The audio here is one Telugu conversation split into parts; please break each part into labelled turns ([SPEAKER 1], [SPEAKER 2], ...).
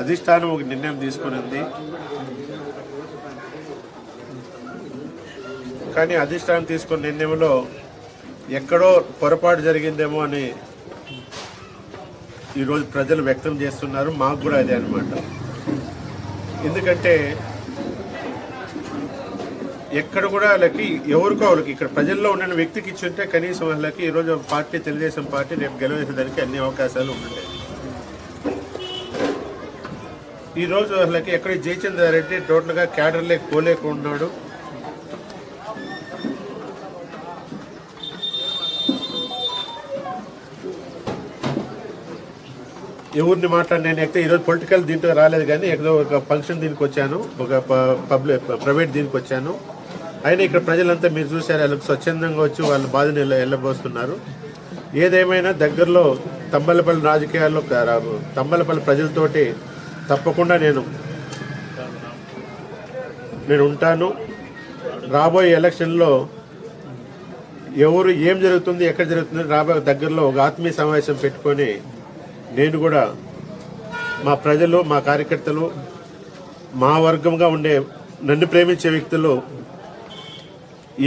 [SPEAKER 1] అధిష్టానం ఒక నిర్ణయం తీసుకునింది కానీ అధిష్టానం తీసుకున్న నిర్ణయంలో ఎక్కడో పొరపాటు జరిగిందేమో అని ఈరోజు ప్రజలు వ్యక్తం చేస్తున్నారు. మాకు కూడా అదే అనమాట ఎందుకంటే ఎక్కడ కూడా వాళ్ళకి ఎవరికో వాళ్ళకి ఇక్కడ ప్రజల్లో ఉన్న వ్యక్తికి ఇచ్చుంటే కనీసం వాళ్ళకి ఈరోజు పార్టీ తెలుగుదేశం పార్టీ రేపు గెలవేసేదానికి అన్ని అవకాశాలు ఉంటుంటాయి ఈరోజు వాళ్ళకి ఎక్కడ జయచంద్ర రెడ్డి టోటల్గా క్యాడర్లేకి పోలేకున్నాడు ఎవరిని మాట్లాడి నేను అయితే ఈరోజు పొలిటికల్ దీంట్లో రాలేదు కానీ ఎక్కడో ఒక ఫంక్షన్ దీనికి వచ్చాను ఒక పబ్లిక్ ప్రైవేట్ దీనికి వచ్చాను. అయినా ఇక్కడ ప్రజలంతా మీరు చూశారు వాళ్ళకి స్వచ్ఛందంగా వచ్చి వాళ్ళ బాధను వెళ్ళబోస్తున్నారు ఏదేమైనా దగ్గరలో తంబలపల్లి రాజకీయాల్లో తంబలపల్లి ప్రజలతోటి తప్పకుండా నేను నేను ఉంటాను రాబోయే ఎలక్షన్లో ఎవరు ఏం జరుగుతుంది ఎక్కడ జరుగుతుంది రాబోయే దగ్గరలో ఒక ఆత్మీయ సమావేశం పెట్టుకొని నేను కూడా మా ప్రజలు మా కార్యకర్తలు మా వర్గంగా ఉండే నన్ను ప్రేమించే వ్యక్తులు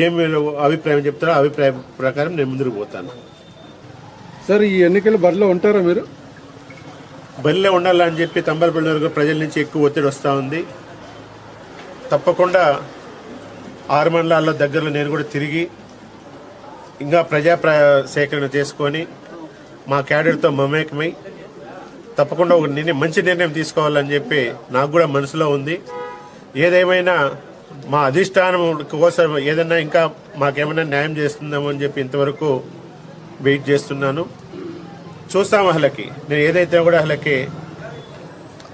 [SPEAKER 1] ఏమి అభిప్రాయం చెప్తారో అభిప్రాయం ప్రకారం నేను ముందుకు పోతాను.
[SPEAKER 2] సార్ ఈ ఎన్నికలు బరిలో ఉంటారా మీరు?
[SPEAKER 1] బలిలో ఉండాలని చెప్పి తంబలపల్లి వరకు ప్రజల నుంచి ఎక్కువ ఒత్తిడి వస్తూ ఉంది. తప్పకుండా ఆరు మండలాల్లో దగ్గరలో నేను కూడా తిరిగి ఇంకా ప్రజా సేకరణ చేసుకొని మా క్యాడర్తో మమేకమై తప్పకుండా ఒక నిర్ణయం మంచి నిర్ణయం తీసుకోవాలని చెప్పి నాకు కూడా మనసులో ఉంది. ఏదేమైనా మా అధిష్టానం కోసం ఏదైనా ఇంకా మాకేమైనా న్యాయం చేస్తుందేమో అని చెప్పి ఇంతవరకు వెయిట్ చేస్తున్నాను. చూస్తాం వాళ్ళకి నేను ఏదైతే కూడా వాళ్ళకి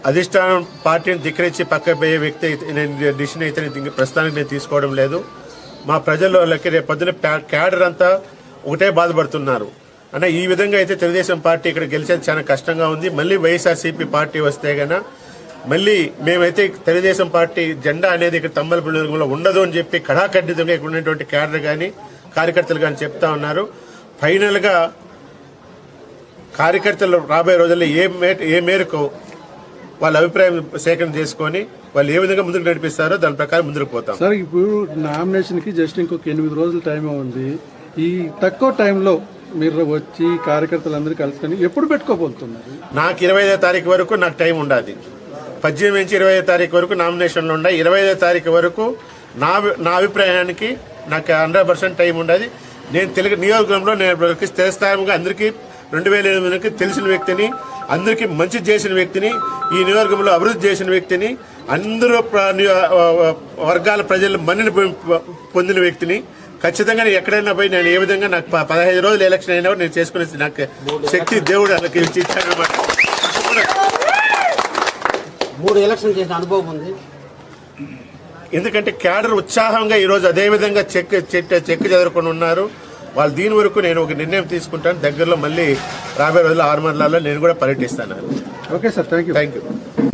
[SPEAKER 1] అధిష్టానం పార్టీని ధిక్కరించి పక్క పోయే వ్యక్తి అయితే నేను డిసిషన్ అయితే నేను ప్రస్తుతానికి నేను తీసుకోవడం లేదు. మా ప్రజల్లో వాళ్ళకి రేపు పొద్దున క్యాడర్ అంతా ఒకటే బాధపడుతున్నారు. అంటే ఈ విధంగా అయితే తెలుగుదేశం పార్టీ ఇక్కడ గెలిచేది చాలా కష్టంగా ఉంది. మళ్ళీ వైఎస్ఆర్సీపీ పార్టీ వస్తే గన మళ్ళీ మేమైతే తెలుగుదేశం పార్టీ జెండా అనేది ఇక్కడ తమ్మలపల్లిలో ఉండదు అని చెప్పి కడాఖండితంగా ఇక్కడ ఉన్నటువంటి క్యాడర్ కానీ కార్యకర్తలు కానీ చెప్తా ఉన్నారు. ఫైనల్గా కార్యకర్తలు రాబోయే రోజుల్లో ఏ మే ఏ మేరకు వాళ్ళ అభిప్రాయం సేకరణ చేసుకొని వాళ్ళు ఏ విధంగా ముందుకు నడిపిస్తారో దాని ప్రకారం ముందుకు పోతాం.
[SPEAKER 2] సార్ ఇప్పుడు నామినేషన్కి జస్ట్ ఇంకొక ఎనిమిది రోజుల టైం ఉంది. ఈ తక్కువ టైంలో మీరు వచ్చి కార్యకర్తలందరూ కలుసుకొని ఎప్పుడు పెట్టుకోబోతున్నారు?
[SPEAKER 1] నాకు ఇరవై ఐదో తారీఖు వరకు నాకు టైం ఉండాలి పద్దెనిమిది నుంచి ఇరవై ఐదో తారీఖు వరకు నామినేషన్లు ఉన్నాయి. ఇరవై ఐదో తారీఖు వరకు నా నా అభిప్రాయానికి నాకు హండ్రెడ్ పర్సెంట్ టైం ఉండదు. నేను తెలుగు నియోజకవర్గంలో నేను స్థిరస్థానంగా అందరికీ రెండు వేల ఎనిమిదికి తెలిసిన వ్యక్తిని అందరికీ మంచి చేసిన వ్యక్తిని ఈ నియోజకవర్గంలో అభివృద్ధి చేసిన వ్యక్తిని అందరూ వర్గాల ప్రజలు మన్నని పొందిన వ్యక్తిని ఖచ్చితంగా నేను ఎక్కడైనా పోయి నేను ఏ విధంగా నాకు పదహైదు రోజులు ఎలక్షన్ అయినా కూడా నేను చేసుకునే నాకు శక్తి దేవుడు నాకు ఇచ్చాడనమాట
[SPEAKER 3] మూడు ఎలక్షన్ చేసిన అనుభవం ఉంది.
[SPEAKER 1] ఎందుకంటే క్యాడర్ ఉత్సాహంగా ఈరోజు అదే విధంగా చెక్ చెక్ చెక్ చదువుకొని ఉన్నారు. వాళ్ళు దీని వరకు నేను ఒక నిర్ణయం తీసుకుంటాను. దగ్గరలో మళ్ళీ రాబోయే రోజుల్లో ఆరు మండలాల్లో నేను కూడా పర్యటిస్తాను.
[SPEAKER 2] Okay sir thank you
[SPEAKER 1] thank you